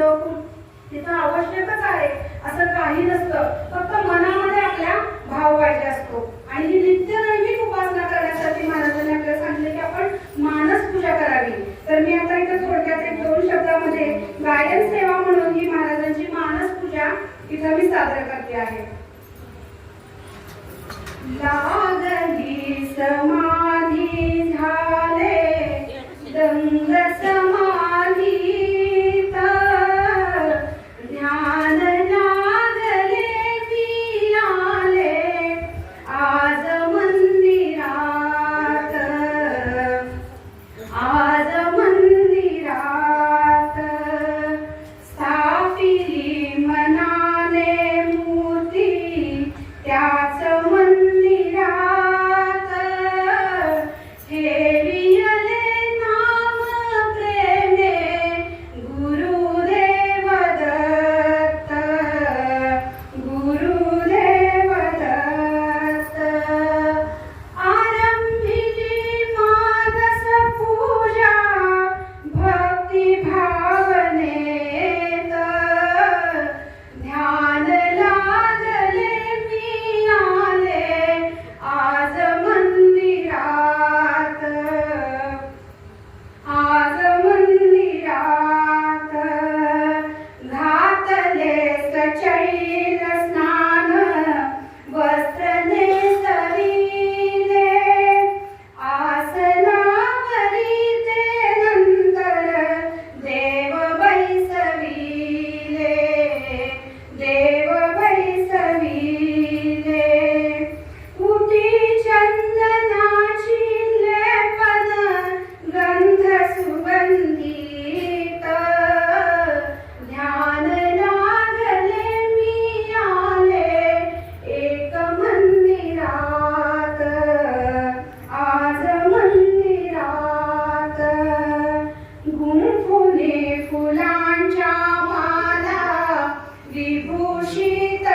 कुंड तिथं आवश्यकच आहे. असं काही नसतं. फक्त मनामध्ये आपल्या भाव पाहिजे असतो. आणि ही नित्य नैमिक उपासना करण्यासाठी महाराजांनी आपल्याला सांगितले की आपण मानस पूजा करावी. तर मी आता इथं थोडक्यात एक दोन शब्दामध्ये गायन सेवा म्हणून ही महाराजांची मानस पूजा इथं मी सादर करते आहे. लागली समा त्याच विभूषित